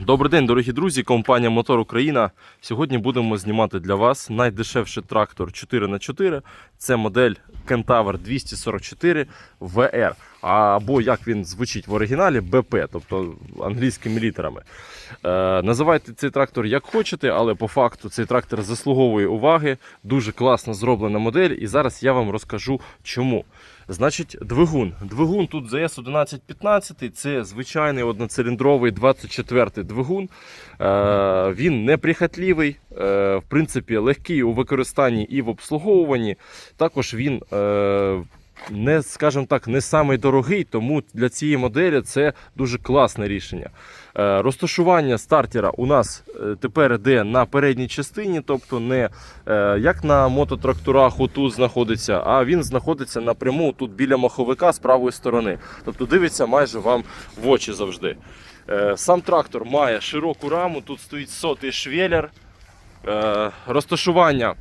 Добрий день, дорогі друзі. Компанія Мотор Україна. Сьогодні будемо знімати для вас найдешевший трактор 4х4. Це модель Kentaur 244 VR. Або як він звучить в оригіналі, BP, тобто англійськими літерами. Е, називайте цей трактор як хочете, але по факту цей трактор заслуговує уваги. Дуже класно зроблена модель, і зараз я вам розкажу чому. Значить, двигун. Двигун тут ZS 1115, це звичайний одноциліндровий 24-й двигун. Е, він неприхотливий, е, в принципі, легкий у використанні і в обслуговуванні. Також він. Е, не, скажімо так, не самий дорогий, тому для цієї моделі це дуже класне рішення. Е, розташування стартера у нас е, тепер йде на передній частині, тобто не е, як на мототракторах отут знаходиться, а він знаходиться напряму тут біля маховика з правої сторони. Тобто дивиться майже вам в очі завжди. Сам трактор має широку раму, тут стоїть сотий швеллер. Е, розташування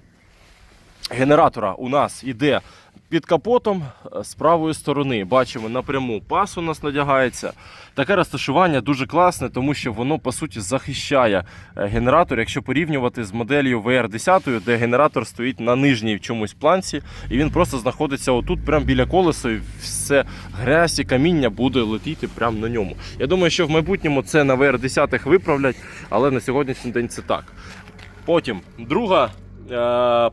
генератора у нас іде під капотом е, з правої сторони. Бачимо напряму пас у нас надягається. Таке розташування дуже класне, тому що воно по суті захищає е, генератор, якщо порівнювати з моделлю VR10, де генератор стоїть на нижній чомусь планці, і він просто знаходиться отут, прямо біля колеса, і все грязь і каміння буде летіти прямо на ньому. Я думаю, що в майбутньому це на VR10 виправлять, але на сьогоднішній день це так. Потім друга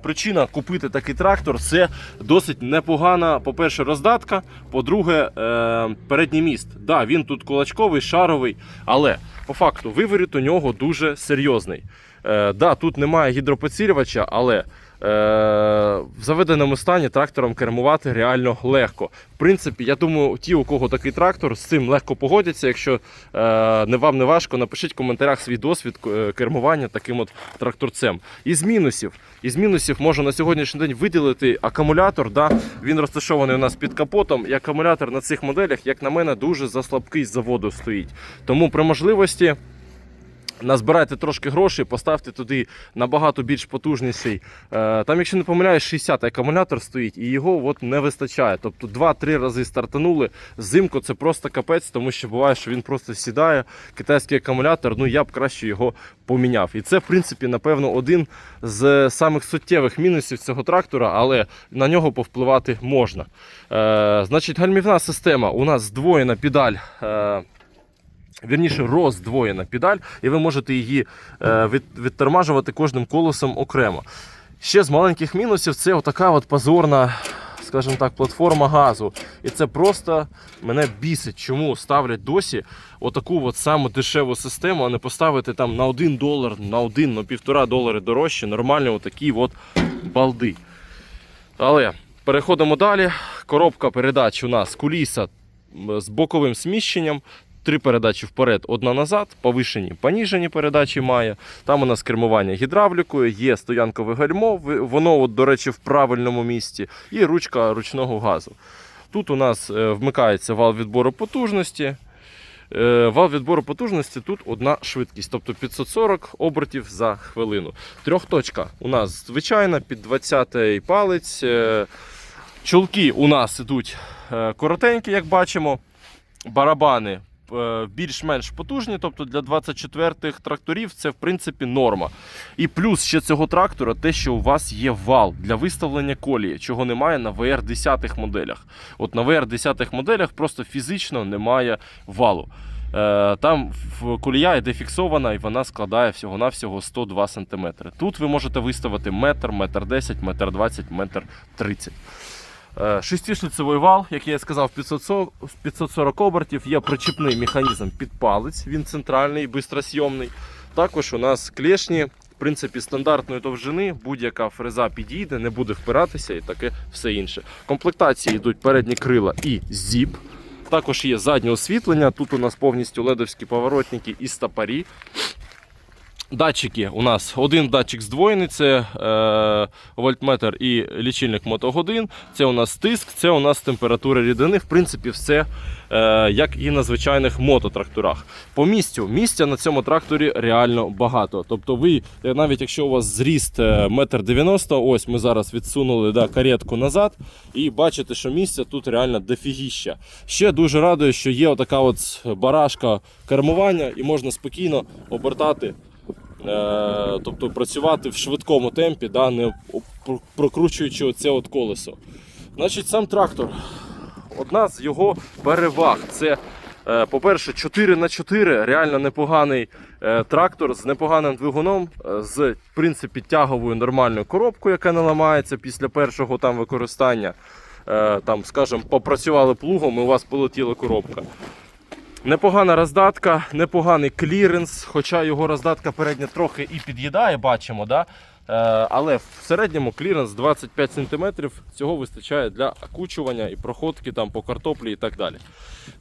причина купити такий трактор це досить непогана, по-перше, роздатка, по-друге, е, передній міст. Да, він тут кулачковий, шаровий, але по факту виворіт у нього дуже серйозний. Е, да, тут немає гідропоцілювача, але е, в заведеному стані трактором кермувати реально легко. В принципі, я думаю, ті, у кого такий трактор, з цим легко погодяться. Якщо е, не вам не важко, напишіть в коментарях свій досвід е, кермування таким от тракторцем. Із мінусів. Із мінусів можу на сьогоднішній день виділити акумулятор. Да? Він розташований у нас під капотом, і акумулятор на цих моделях, як на мене, дуже заслабкий з заводу стоїть. Тому при можливості. Назбирайте трошки грошей, поставте туди набагато більш потужніший. Е, Там, якщо не помиляюсь, 60 акумулятор стоїть, і його от не вистачає. Тобто 2-3 рази стартанули. Зимку це просто капець, тому що буває, що він просто сідає. Китайський акумулятор, ну я б краще його поміняв. І це, в принципі, напевно, один з самих суттєвих мінусів цього трактора, але на нього повпливати можна. Е, Значить, гальмівна система у нас здвоєна педаль. Вірніше, роздвоєна педаль, і ви можете її е, від, відтормажувати кожним колесом окремо. Ще з маленьких мінусів це отака от позорна, скажімо так, платформа газу. І це просто мене бісить, чому ставлять досі отаку от саму дешеву систему, а не поставити там на 1 долар, на 1, на півтора долари дорожче, нормальні отакі от балди. Але переходимо далі. Коробка передач у нас куліса з боковим сміщенням. Три передачі вперед, одна назад, повишені, поніжені передачі має. Там у нас кермування гідравлікою, є стоянкове гальмо, воно, от, до речі, в правильному місці, і ручка ручного газу. Тут у нас е, вмикається вал відбору потужності. Е, Вал відбору потужності тут одна швидкість, тобто 540 обертів за хвилину. Трьохточка у нас звичайна, під 20-й палець. Е, Чулки у нас ідуть коротенькі, як бачимо. Барабани більш-менш потужні, тобто для 24-х тракторів це в принципі норма. І плюс ще цього трактора те, що у вас є вал для виставлення колії, чого немає на VR10 моделях. От на VR10 моделях просто фізично немає валу. Е, Там колія йде фіксована і вона складає всього-навсього 102 см. Тут ви можете виставити метр, метр 10, метр 20, метр 30. Е, Шестишліцевий вал, як я сказав, 540 540 обертів, є причіпний механізм під палець, він центральний, бистросйомний. Також у нас клешні, в принципі, стандартної довжини, будь-яка фреза підійде, не буде впиратися і таке все інше. Комплектації йдуть передні крила і зіп. Також є заднє освітлення. Тут у нас повністю ледовські поворотники і стопорі. Датчики у нас один датчик здвоєний, це е, вольтметр і лічильник мотогодин. Це у нас тиск, це у нас температура рідини. В принципі, все е, як і на звичайних мототракторах. По місцю місця на цьому тракторі реально багато. Тобто, ви, е, навіть якщо у вас зріст е, метр дев'яносто, ось ми зараз відсунули да, каретку назад, і бачите, що місця тут реально дофігіща. Ще дуже радує, що є отака от барашка кермування, і можна спокійно обертати. Е, тобто працювати в швидкому темпі, да, не прокручуючи оце от колесо. Значить, сам трактор. Одна з його переваг це, е, по-перше, 4 на 4 реально непоганий е, трактор з непоганим двигуном, з в принципі тяговою нормальною коробкою, яка не ламається після першого там використання. Там, скажімо, попрацювали плугом і у вас полетіла коробка. Непогана роздатка, непоганий кліренс, хоча його роздатка передня трохи і під'їдає, бачимо, да? Е, але в середньому кліренс 25 см цього вистачає для окучування і проходки там, по картоплі і так далі.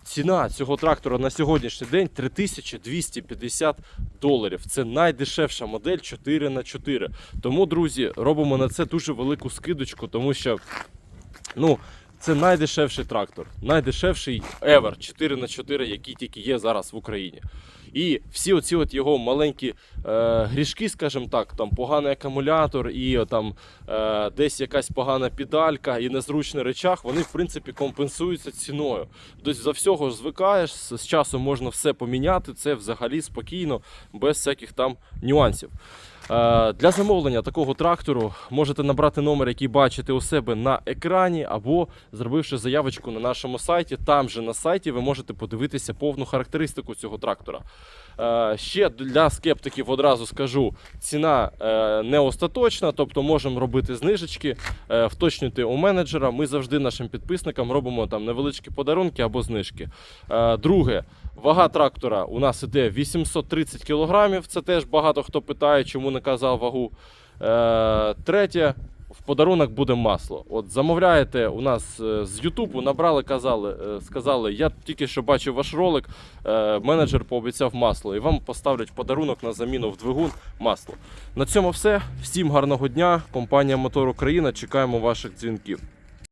Ціна цього трактора на сьогоднішній день 3250 доларів. Це найдешевша модель 4 х 4 Тому, друзі, робимо на це дуже велику скидочку, тому що ну, це найдешевший трактор, найдешевший ever 4 на 4 який тільки є зараз в Україні. І всі оці от його маленькі е, грішки, скажімо так, там поганий акумулятор і там е, десь якась погана педалька і незручний речах, вони в принципі компенсуються ціною. Тобто за всього звикаєш, з з часом можна все поміняти, це взагалі спокійно, без всяких там нюансів. Е, Для замовлення такого трактору можете набрати номер, який бачите у себе на екрані, або зробивши заявочку на нашому сайті. Там же на сайті ви можете подивитися повну характеристику цього трактора. Е, Ще для скептиків одразу скажу: ціна е, не остаточна, тобто можемо робити знижечки, вточнюйте у менеджера. Ми завжди нашим підписникам робимо там невеличкі подарунки або знижки. Друге, вага трактора у нас іде 830 кг. Це теж багато хто питає, чому не казав вагу. Е, Третє. В подарунок буде масло. От замовляєте у нас е, з Ютубу, набрали, казали, е, сказали, я тільки що бачив ваш ролик, е, менеджер пообіцяв масло, і вам поставлять подарунок на заміну в двигун масло. На цьому все. Всім гарного дня. Компанія Мотор Україна. Чекаємо ваших дзвінків.